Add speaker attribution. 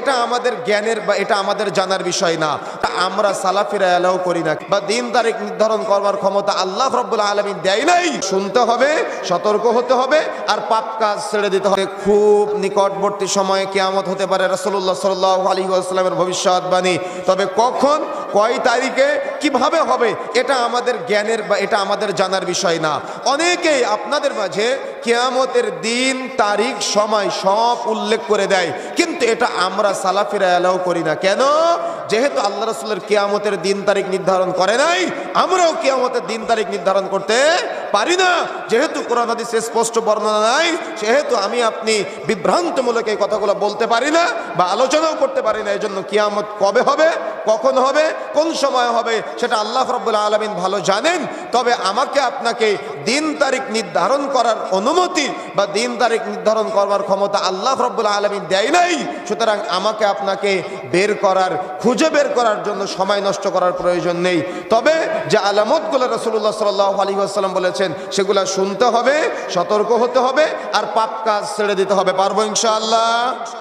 Speaker 1: এটা আমাদের জ্ঞানের বা এটা আমাদের জানার বিষয় না। আমরা সালাফিরা এলাও করি না। বা দিন তারিখ নির্ধারণ করবার ক্ষমতা আল্লাহ রব্বুল আলমী দেয় নাই। শুনতে হবে, সতর্ক হতে হবে, আর পাপ কাজ ছেড়ে দিতে হবে। খুব নিকটবর্তী সময়ে কেয়ামত হতে পারে রসল্লাহ সাল্লাহ আলী আসলামের ভবিষ্যৎবাণী। তবে কখন? কয় তারিখে? কীভাবে হবে? এটা আমাদের জ্ঞানের বা এটা আমাদের জানার বিষয় না। অনেকেই আপনাদের মাঝে কেয়ামতের দিন, তারিখ, সময় সব উল্লেখ করে দেয়। কিন্তু এটা আমরা সালাফিরা এলাও করি না। কেন? যেহেতু আল্লাহ রসুলের কেয়ামতের দিন, তারিখ নির্ধারণ করে নাই, আমরাও কেয়ামতের দিন, তারিখ নির্ধারণ করতে পারি না। যেহেতু কোরআন হাদিসে স্পষ্ট বর্ণনা নাই, সেহেতু আমি, আপনি বিভ্রান্তমূলক এই কথাগুলো বলতে পারি না বা আলোচনাও করতে পারি না। এই জন্য কিয়ামত কবে হবে? কখন হবে? কোন সময় হবে? সেটা আল্লাহ রব্বুল্লা আলমিন ভালো জানেন। তবে আমাকে আপনাকে দিন তারিখ নির্ধারণ করার অনুমতি বা দিন তারিখ নির্ধারণ করবার ক্ষমতা আল্লাহ রব্বুল্লা আলমিন দেয় নাই। সুতরাং আমাকে আপনাকে বের করার, খুঁজে বের করার জন্য সময় নষ্ট করার প্রয়োজন নেই। তবে যে আলামতগুলো রসুল্লাহ সাল্লাহ আলী আসসালাম বলেছেন, সেগুলো শুনতে হবে, সতর্ক হতে হবে, আর পাপ কাজ ছেড়ে দিতে হবে। পারব ইনশাআল্লাহ?